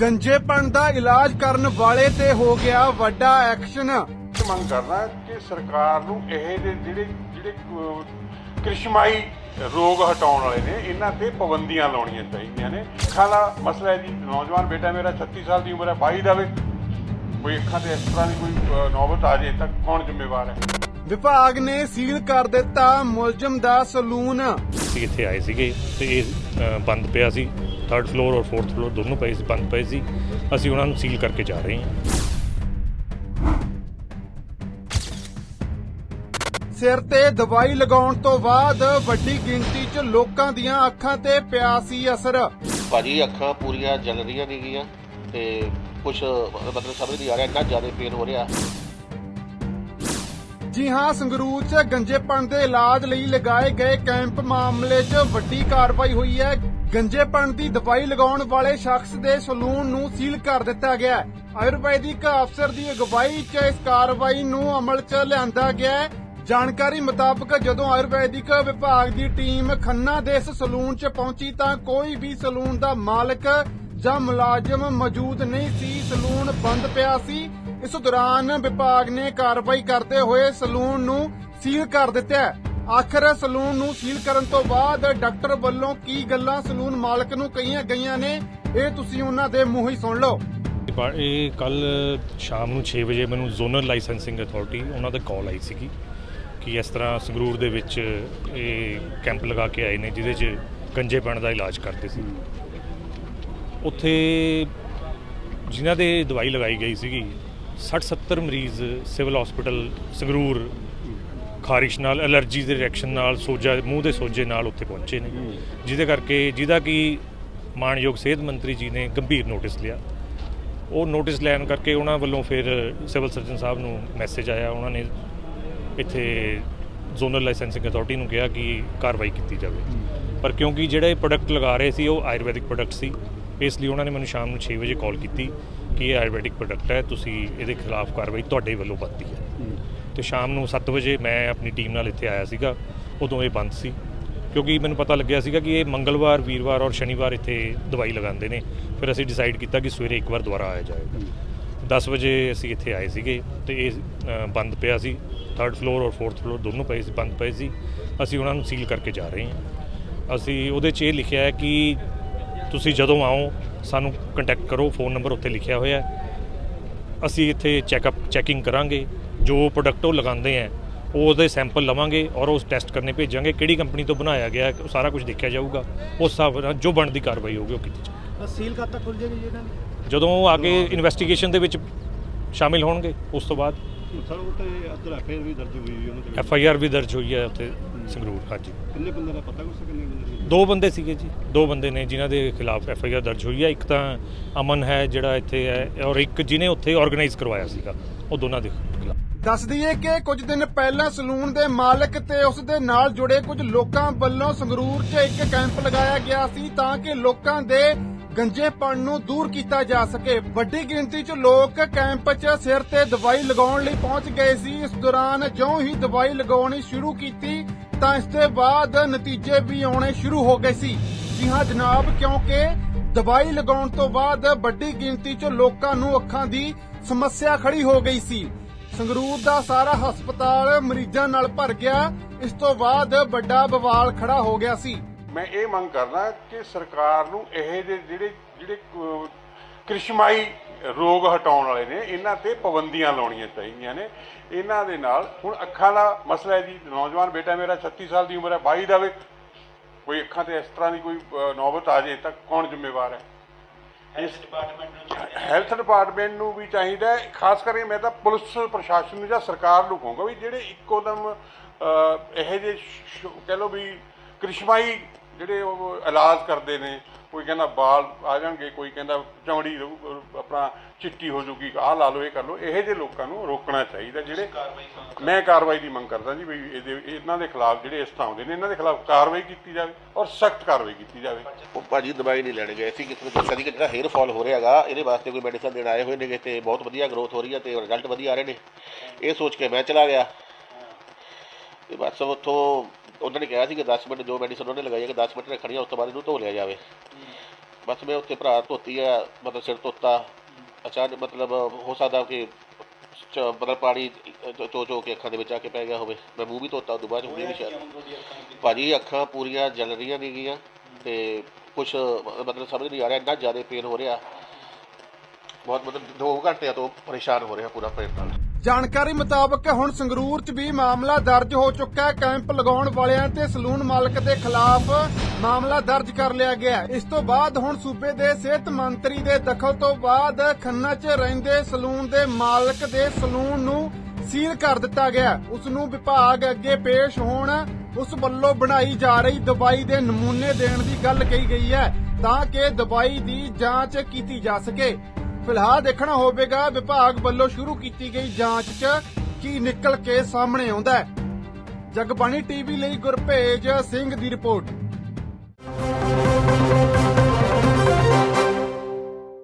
ਗੰਜੇਪਣ ਦਾ ਇਲਾਜ ਕਰਨ ਵਾਲੇ ਤੇ ਹੋ ਗਿਆ ਵੱਡਾ ਐਕਸ਼ਨ। ਮੰਗ ਕਰਦਾ ਕਿ ਸਰਕਾਰ ਨੂੰ ਇਹ ਦੇ ਜਿਹੜੇ ਜਿਹੜੇ ਕ੍ਰਿਸ਼ਮਾਈ ਰੋਗ ਹਟਾਉਣ ਵਾਲੇ ਨੇ ਇਹਨਾਂ ਤੇ ਪਾਬੰਦੀਆਂ ਲਾਉਣੀਆਂ ਚਾਹੀਦੀਆਂ ਨੇ। ਅੱਖਾਂ ਦਾ ਮਸਲਾ ਹੈ ਜੀ ਨੌਜਵਾਨ ਬੇਟਾ ਮੇਰਾ 36 ਸਾਲ ਦੀ ਉਮਰ ਹੈ 22 ਦਾ ਵੀ। ਕੋਈ ਅੱਖਾਂ ਤੇ ਇਸ ਤਰ੍ਹਾਂ ਦੀ ਕੋਈ ਨੌਬਤ ਆ ਜੇ ਤਾਂ ਕੌਣ ਜ਼ਿੰਮੇਵਾਰ ਹੈ? ਵਿਭਾਗ ਨੇ ਸੀਲ ਕਰ ਦਿੱਤਾ ਮੁਲਜ਼ਮ ਦਾ ਸਲੂਨ। ਇੱਥੇ ਆਏ ਸੀਗੇ ਤੇ ਇਹ ਬੰਦ ਪਿਆ ਸੀ। ਥਰਡ ਫਲੋਰ ਔਰ ਫੋਰਥ ਫਲੋਰ ਦੋਨੋਂ ਪਏ ਸੀ ਬੰਦ ਪਏ ਸੀ। ਅਸੀਂ ਉਹਨਾਂ ਨੂੰ ਸੀਲ ਕਰਕੇ ਜਾ ਰਹੇ ਹਾਂ। ਸਿਰ ਤੇ ਦਵਾਈ ਲਗਾਉਣ ਤੋਂ ਬਾਅਦ ਵੱਡੀ ਗਿਣਤੀ 'ਚ ਲੋਕਾਂ ਦੀਆਂ ਅੱਖਾਂ ਤੇ ਪਿਆ ਸੀ ਅਸਰ। ਭਾਜੀ ਅੱਖਾਂ ਪੂਰੀਆਂ ਜਲ ਰਹੀਆਂ ਨਹੀਂ ਗਈਆਂ ਤੇ ਕੁਝ ਮਤਲਬ ਸਮਝ ਨਹੀਂ ਆ ਰਿਹਾ ਇੰਨਾ ਜ਼ਿਆਦਾ ਪੇਨ ਹੋ ਰਿਹਾ। ਜੀ ਹਾਂ ਸੰਗਰੂਰ 'ਚ ਗੰਜੇਪਣ ਦੇ ਇਲਾਜ ਲਈ ਲਗਾਏ ਗਏ ਕੈਂਪ ਮਾਮਲੇ 'ਚ ਵੱਡੀ ਕਾਰਵਾਈ ਹੋਈ ਹੈ। ਗੰਜੇਪਣ ਦੀ ਦਵਾਈ ਲਗਾਉਣ ਵਾਲੇ ਸ਼ਖਸ ਦੇ ਸਲੂਨ ਨੂੰ ਸੀਲ ਕਰ ਦਿੱਤਾ ਗਿਆ ਹੈ। ਆਯੁਰਵੈਦਿਕ ਅਫਸਰ ਦੀ ਅਗਵਾਈ 'ਚ ਇਸ ਕਾਰਵਾਈ ਨੂੰ ਅਮਲ 'ਚ ਲਿਆਂਦਾ ਗਿਆ ਹੈ। ਜਾਣਕਾਰੀ ਮੁਤਾਬਕ ਜਦੋਂ ਆਯੁਰਵੈਦਿਕ ਵਿਭਾਗ ਦੀ ਟੀਮ ਖੰਨਾ ਦੇ ਇਸ ਸਲੂਨ 'ਚ ਪਹੁੰਚੀ ਤਾਂ ਕੋਈ ਵੀ ਸਲੂਨ ਦਾ ਮਾਲਕ ਜਾਂ ਮੁਲਾਜ਼ਮ ਮੌਜੂਦ ਨਹੀਂ ਸੀ। ਸਲੂਨ ਬੰਦ ਪਿਆ ਸੀ। ਇਸ ਦੌਰਾਨ ਵਿਭਾਗ ਨੇ ਕਾਰਵਾਈ ਕਰਦੇ ਹੋਏ ਸਲੂਨ ਨੂੰ ਸੀਲ ਕਰ ਦਿੱਤਾ ਆਖਰ ਸਲੂਨ ਨੂੰ ਸੀਲ ਕਰਨ ਤੋਂ ਬਾਅਦ ਡਾਕਟਰ ਵੱਲੋਂ ਕੀ ਗੱਲਾਂ ਸਲੂਨ ਮਾਲਕ ਨੂੰ ਕਹੀਆਂ ਗਈਆਂ ਨੇ, ਇਹ ਤੁਸੀਂ ਉਹਨਾਂ ਦੇ ਮੂੰਹ ਹੀ ਸੁਣ ਲਓ। ਪਰ ਇਹ ਕੱਲ ਸ਼ਾਮ ਨੂੰ 6 ਵਜੇ ਮੈਨੂੰ ਜ਼ੋਨਲ ਲਾਇਸੈਂਸਿੰਗ ਅਥਾਰਟੀ ਉਹਨਾਂ ਦਾ ਕਾਲ ਆਈ ਸੀਗੀ ਕਿ ਇਸ ਤਰ੍ਹਾਂ ਸੰਗਰੂਰ ਦੇ ਵਿੱਚ ਇਹ ਕੈਂਪ ਲਗਾ ਕੇ ਆਏ ਨੇ, ਜਿਹਦੇ 'ਚ ਗੰਜੇਪਣ ਦਾ ਇਲਾਜ ਕਰਦੇ ਸੀ। ਉੱਥੇ ਜਿਨ੍ਹਾਂ ਦੇ ਦਵਾਈ ਲਗਾਈ ਗਈ ਸੀਗੀ 60 70 ਮਰੀਜ਼ ਸਿਵਲ ਹਸਪੀਟਲ ਸੰਗਰੂਰ ਖਾਰਿਸ਼ ਨਾਲ ਐਲਰਜੀ ਦੇ ਰਿਐਕਸ਼ਨ ਨਾਲ ਸੋਜਾ ਮੂੰਹ ਦੇ ਸੋਜੇ ਨਾਲ ਉੱਥੇ ਪਹੁੰਚੇ ਨੇ। ਜਿਹਦੇ ਕਰਕੇ ਜਿਹਦਾ ਕਿ ਮਾਨਯੋਗ ਸਿਹਤ ਮੰਤਰੀ ਜੀ ਨੇ ਗੰਭੀਰ ਨੋਟਿਸ ਲਿਆ। ਉਹ ਨੋਟਿਸ ਲੈਣ ਕਰਕੇ ਉਹਨਾਂ ਵੱਲੋਂ ਫਿਰ ਸਿਵਲ ਸਰਜਨ ਸਾਹਿਬ ਨੂੰ ਮੈਸੇਜ ਆਇਆ। ਉਹਨਾਂ ਨੇ ਇੱਥੇ ਜ਼ੋਨਲ ਲਾਇਸੈਂਸਿੰਗ ਅਥਾਰਟੀ ਨੂੰ ਕਿਹਾ ਕਿ ਕਾਰਵਾਈ ਕੀਤੀ ਜਾਵੇ। ਪਰ ਕਿਉਂਕਿ ਜਿਹੜੇ ਪ੍ਰੋਡਕਟ ਲਗਾ ਰਹੇ ਸੀ ਉਹ ਆਯੁਰਵੈਦਿਕ ਪ੍ਰੋਡਕਟ ਸੀ। ਇਸ ਲਈ ਉਹਨਾਂ ਨੇ ਮੈਨੂੰ ਸ਼ਾਮ ਨੂੰ 6 ਵਜੇ ਕਾਲ ਕੀਤੀ ਕਿ ਇਹ ਆਯੁਰਵੈਦਿਕ ਪ੍ਰੋਡਕਟ ਹੈ ਤੁਸੀਂ ਇਹਦੇ ਖਿਲਾਫ ਕਾਰਵਾਈ ਤੁਹਾਡੇ ਵੱਲੋਂ ਬਣਦੀ ਹੈ। ਤੇ ਸ਼ਾਮ ਨੂੰ 7 ਵਜੇ ਮੈਂ ਆਪਣੀ ਟੀਮ ਨਾਲ ਇੱਥੇ ਆਇਆ ਸੀਗਾ, ਉਦੋਂ ਇਹ ਬੰਦ ਸੀ। ਕਿਉਂਕਿ ਮੈਨੂੰ ਪਤਾ ਲੱਗਿਆ ਸੀਗਾ ਕਿ ਇਹ ਮੰਗਲਵਾਰ, ਵੀਰਵਾਰ ਔਰ ਸ਼ਨੀਵਾਰ ਇੱਥੇ ਦਵਾਈ ਲਗਾਉਂਦੇ ਨੇ। ਫਿਰ ਅਸੀਂ ਡਿਸਾਈਡ ਕੀਤਾ ਕਿ ਸਵੇਰੇ ਇੱਕ ਵਾਰ ਦੁਬਾਰਾ ਆਇਆ ਜਾਏਗਾ। 10 ਵਜੇ ਅਸੀਂ ਇੱਥੇ ਆਏ ਸੀਗੇ ਤੇ ਇਹ ਬੰਦ ਪਿਆ ਸੀ। ਥਰਡ ਫਲੋਰ ਔਰ ਫੋਰਥ ਫਲੋਰ ਦੋਨੋਂ ਪਏ ਸੀ, ਬੰਦ ਪਏ ਸੀ। ਅਸੀਂ ਉਹਨਾਂ ਨੂੰ ਸੀਲ ਕਰਕੇ ਜਾ ਰਹੇ ਹਾਂ। ਅਸੀਂ ਉਹਦੇ 'ਚ ਇਹ ਲਿਖਿਆ ਹੈ ਕਿ ਤੁਸੀਂ ਜਦੋਂ ਆਓ, ਸਾਨੂੰ ਕੰਟੈਕਟ ਕਰੋ। ਫੋਨ ਨੰਬਰ ਉੱਤੇ ਲਿਖਿਆ ਹੋਇਆ ਹੈ। ਅਸੀਂ ਇੱਥੇ ਚੈੱਕਅਪ ਚੈਕਿੰਗ ਕਰਾਂਗੇ। ਜੋ ਪ੍ਰੋਡਕਟ ਉਹ ਲਗਾਉਂਦੇ ਆ ਉਹ ਉਹਦੇ ਸੈਂਪਲ ਲਵਾਂਗੇ ਔਰ ਉਸ ਟੈਸਟ ਕਰਨੇ ਭੇਜਾਂਗੇ ਕਿਹੜੀ ਕੰਪਨੀ ਤੋਂ ਬਣਾਇਆ ਗਿਆ ਹੈ, ਸਾਰਾ ਕੁਝ ਦੇਖਿਆ ਜਾਊਗਾ। ਉਸ ਹਿਸਾਬ ਨਾਲ ਜੋ ਬਣਦੀ ਕਾਰਵਾਈ ਹੋਊਗੀ ਉਹ ਕੀਤੀ ਜਾਊਗੀ ਸੀਲ ਕਦ ਤੱਕ ਖੁੱਲ ਜੇਗੀ ਜੀ ਇਹਨਾਂ ਦੀ? ਜਦੋਂ ਉਹ ਆ ਕੇ ਇਨਵੈਸਟੀਗੇਸ਼ਨ ਦੇ ਵਿੱਚ ਸ਼ਾਮਿਲ ਹੋਣਗੇ ਉਸ ਤੋਂ ਬਾਅਦ। ਸਰ ਉਹ ਤੇ ਅਦਰ ਐਫਆਈਆਰ ਵੀ ਦਰਜ ਹੋਈ ਹੋਈ ਉਹਨਾਂ ਤੇ ਐਫ ਆਈ ਆਰ ਵੀ ਦਰਜ ਹੋਈ ਹੈ ਉੱਥੇ ਸੰਗਰੂਰ ਹਾਂਜੀ। ਕਿੰਨੇ ਬੰਦੇ ਦਾ ਪਤਾ ਕੁਛ ਕਿੰਨੇ ਬੰਦੇ ਦਾ? ਦੋ ਬੰਦੇ ਸੀਗੇ ਜੀ ਦੋ ਬੰਦੇ ਨੇ ਜਿਨ੍ਹਾਂ ਦੇ ਖਿਲਾਫ ਐਫ ਆਈ ਆਰ ਦਰਜ ਹੋਈ ਹੈ। ਇੱਕ ਤਾਂ ਅਮਨ ਹੈ ਜਿਹੜਾ ਇੱਥੇ ਹੈ ਔਰ ਇੱਕ ਜਿਹਨੇ ਉੱਥੇ ਆਰਗੇਨਾਈਜ਼ ਕਰਵਾਇਆ ਸੀਗਾ ਉਹ ਦੋਨਾਂ ਦੇ ਦੱਸ ਦਈਏ ਕਿ ਕੁਝ ਦਿਨ ਪਹਿਲਾਂ ਸਲੂਨ ਦੇ ਮਾਲਕ ਤੇ ਉਸ ਦੇ ਨਾਲ ਜੁੜੇ ਕੁਝ ਲੋਕਾਂ ਵੱਲੋਂ ਸੰਗਰੂਰ 'ਚ ਇੱਕ ਕੈਂਪ ਲਗਾਇਆ ਗਿਆ ਸੀ ਤਾਂ ਕਿ ਲੋਕਾਂ ਦੇ ਗੰਜੇਪਣ ਨੂੰ ਦੂਰ ਕੀਤਾ ਜਾ ਸਕੇ। ਵੱਡੀ ਗਿਣਤੀ 'ਚ ਲੋਕ ਕੈਂਪ 'ਚ ਸਿਰ ਤੇ ਦਵਾਈ ਲਗਾਉਣ ਲਈ ਪਹੁੰਚ ਗਏ ਸੀ। ਇਸ ਦੌਰਾਨ ਜਿਉਂ ਹੀ ਦਵਾਈ ਲਗਾਉਣੀ ਸ਼ੁਰੂ ਕੀਤੀ, ਤਾਂ ਇਸ ਦੇ ਬਾਅਦ ਨਤੀਜੇ ਵੀ ਆਉਣੇ ਸ਼ੁਰੂ ਹੋ ਗਏ ਸੀ। ਜੀ ਹਾਂ ਜਨਾਬ, ਕਿਉਂਕਿ ਦਵਾਈ ਲਗਾਉਣ ਤੋਂ ਬਾਅਦ ਵੱਡੀ ਗਿਣਤੀ 'ਚ ਲੋਕਾਂ ਨੂੰ ਅੱਖਾਂ ਦੀ ਸਮੱਸਿਆ ਖੜੀ ਹੋ ਗਈ ਸੀ। ਸੰਗਰੂਰ ਦਾ ਸਾਰਾ ਹਸਪਤਾਲ ਮਰੀਜ਼ਾਂ ਨਾਲ ਭਰ ਗਿਆ। ਇਸ ਤੋਂ ਬਾਅਦ ਵੱਡਾ ਬਵਾਲ ਖੜਾ ਹੋ ਗਿਆ ਸੀ। ਮੈਂ ਇਹ ਮੰਗ ਕਰਦਾ ਕਿ ਸਰਕਾਰ ਨੂੰ ਇਹ ਜਿਹੜੇ ਜਿਹੜੇ ਕ੍ਰਿਸ਼ਮਾਈ ਰੋਗ ਹਟਾਉਣ ਵਾਲੇ ਨੇ, ਇਹਨਾਂ ਤੇ ਪਾਬੰਦੀਆਂ ਲਾਉਣੀਆਂ ਚਾਹੀਦੀਆਂ ਨੇ। ਇਹਨਾਂ ਦੇ ਨਾਲ ਹੁਣ ਅੱਖਾਂ ਦਾ ਮਸਲਾ ਹੈ ਜੀ। ਨੌਜਵਾਨ ਬੇਟਾ ਮੇਰਾ 36 ਸਾਲ ਦੀ ਉਮਰ ਹੈ 22 ਦਾ ਵੀ ਕੋਈ ਅੱਖਾਂ ਤੇ ਇਸ ਤਰ੍ਹਾਂ ਦੀ ਕੋਈ ਨੌਬਤ ਆ ਜੇ ਤਾਂ ਕੌਣ ਜ਼ਿੰਮੇਵਾਰ ਹੈ? ਹੈਲਥ ਇਸ ਹੈਲਥ ਡਿਪਾਰਟਮੈਂਟ ਨੂੰ ਵੀ ਚਾਹੀਦਾ ਹੈ। ਖਾਸ ਕਰਕੇ ਮੈਂ ਤਾਂ ਪੁਲਿਸ ਪ੍ਰਸ਼ਾਸਨ ਨੂੰ ਜਾਂ ਸਰਕਾਰ ਨੂੰ ਕਹੂੰਗਾ ਵੀ ਜਿਹੜੇ ਇੱਕੋ ਦਮ ਅਹ, ਇਹੋ ਜਿਹੇ ਸ਼- ਕਹਿ ਲਓ ਵੀ ਕ੍ਰਿਸ਼ਮਾਈ ਜਿਹੜੇ ਉਹ ਇਲਾਜ ਕਰਦੇ ਨੇ ਕੋਈ ਕਹਿੰਦਾ ਬਾਲ ਆ ਜਾਣਗੇ ਕੋਈ ਕਹਿੰਦਾ ਚਮੜੀ ਰਹੂ ਆਪਣਾ ਚਿੱਟੀ ਹੋ ਜੂਗੀ ਆਹ ਲਾ ਲਓ ਇਹ ਕਰ ਲਓ ਇਹੋ ਜਿਹੇ ਲੋਕਾਂ ਨੂੰ ਰੋਕਣਾ ਚਾਹੀਦਾ ਜਿਹੜੇ ਮੈਂ ਕਾਰਵਾਈ ਦੀ ਮੰਗ ਕਰਦਾ ਜੀ ਵੀ ਇਹਦੇ ਇਹਨਾਂ ਦੇ ਖਿਲਾਫ ਜਿਹੜੇ ਇਸ ਤਰ੍ਹਾਂ ਆਉਂਦੇ ਨੇ ਇਹਨਾਂ ਦੇ ਖਿਲਾਫ ਕਾਰਵਾਈ ਕੀਤੀ ਜਾਵੇ ਔਰ ਸਖਤ ਕਾਰਵਾਈ ਕੀਤੀ ਜਾਵੇ। ਉਹ ਭਾਜੀ ਦਵਾਈ ਨਹੀਂ ਲੈਣ ਗਏ ਸੀ ਕਿਸੇ ਨੂੰ ਦੱਸਿਆ ਕਿ ਜਿਹੜਾ ਹੇਅਰ ਫਾਲ ਹੋ ਰਿਹਾਗਾ ਇਹਦੇ ਵਾਸਤੇ ਕੋਈ ਮੈਡੀਸਨ ਦੇਣ ਆਏ ਹੋਏ ਨੇਗੇ ਤੇ ਬਹੁਤ ਵਧੀਆ ਗਰੋਥ ਹੋ ਰਹੀ ਹੈ ਤੇ ਰਿਜ਼ਲਟ ਵਧੀਆ ਆ ਰਹੇ ਨੇ। ਇਹ ਸੋਚ ਕੇ ਮੈਂ ਚਲਾ ਗਿਆ। ਤੇ ਬਸ ਉੱਥੋਂ ਉਹਨਾਂ ਨੇ ਕਿਹਾ ਸੀ ਕਿ 10 ਮਿੰਟ ਜੋ ਮੈਡੀਸਨ ਉਹਨੇ ਲਗਾਈ ਹੈ ਕਿ 10 ਮਿੰਟ ਰੱਖਣੀ ਹੈ ਉਸ ਤੋਂ ਬਾਅਦ ਇਹਨੂੰ ਧੋ ਲਿਆ ਜਾਵੇ। ਬਸ ਮੈਂ ਉੱਥੇ ਭਰਾ ਧੋਤੀ ਆ ਮਤਲਬ ਸਿਰ ਧੋਤਾ। ਅਚਾਨਕ ਮਤਲਬ ਹੋ ਸਕਦਾ ਕਿ ਚ- ਮਤਲਬ ਪਾਣੀ ਚੋ- ਚੋ ਕੇ ਅੱਖਾਂ ਦੇ ਵਿੱਚ ਆ ਕੇ ਪੈ ਗਿਆ ਹੋਵੇ। ਮੈਂ ਮੂੰਹ ਵੀ ਧੋਤਾ ਉਦੋਂ ਬਾਅਦ ਹੁਣੇ ਵੀ ਸ਼ਾਇਦ। ਭਾਜੀ ਅੱਖਾਂ ਪੂਰੀਆਂ ਜਲ ਰਹੀਆਂ ਨੇਗੀਆਂ ਤੇ ਕੁਝ ਮਤਲਬ ਸਮਝ ਨਹੀਂ ਆ ਰਿਹਾ ਇੰਨਾ ਜ਼ਿਆਦਾ ਪੇਨ ਹੋ ਰਿਹਾ। ਬਹੁਤ ਮਤਲਬ 2 ਘੰਟਿਆਂ ਤੋਂ ਪਰੇਸ਼ਾਨ ਹੋ ਰਿਹਾ ਪੂਰਾ ਪੇਟ ਨਾਲ। ਜਾਣਕਾਰੀ ਮੁਤਾਬਕ ਹੁਣ ਸੰਗਰੂਰ 'ਚ ਵੀ ਮਾਮਲਾ ਦਰਜ ਹੋ ਚੁੱਕਾ ਹੈ। ਕੈਂਪ ਲਗਾਉਣ ਵਾਲਿਆਂ ਤੇ ਸਲੂਨ ਮਾਲਕ ਦੇ ਖਿਲਾਫ ਮਾਮਲਾ ਦਰਜ ਕਰ ਲਿਆ ਗਿਆ ਇਸ ਤੋਂ ਬਾਅਦ ਹੁਣ ਸੂਬੇ ਦੇ ਸਿਹਤ ਮੰਤਰੀ ਦੇ ਦਖਲ ਤੋਂ ਬਾਅਦ ਖੰਨਾ 'ਚ ਰਹਿੰਦੇ ਸਲੂਨ ਦੇ ਮਾਲਕ ਦੇ ਸਲੂਨ ਨੂੰ ਸੀਲ ਕਰ ਦਿੱਤਾ ਗਿਆ ਉਸ ਨੂੰ ਵਿਭਾਗ ਅੱਗੇ ਪੇਸ਼ ਹੋਣ ਉਸ ਵੱਲੋਂ ਬਣਾਈ ਜਾ ਰਹੀ ਦਵਾਈ ਦੇ ਨਮੂਨੇ ਦੇਣ ਦੀ ਗੱਲ ਕਹੀ ਗਈ ਹੈ ਤਾਂ ਕਿ ਦਵਾਈ ਦੀ ਜਾਂਚ ਕੀਤੀ ਜਾ ਸਕੇ। ਫਿਲਹਾਲ ਦੇਖਣਾ ਹੋਵੇਗਾ ਵਿਭਾਗ ਵੱਲੋਂ ਸ਼ੁਰੂ ਕੀਤੀ ਗਈ ਜਾਂਚ 'ਚ ਕੀ ਨਿਕਲ ਕੇ ਸਾਹਮਣੇ ਆਉਂਦਾ ਹੈ। ਜਗਬਾਣੀ ਟੀਵੀ ਲਈ ਗੁਰਪੇਜ ਸਿੰਘ ਦੀ ਰਿਪੋਰਟ।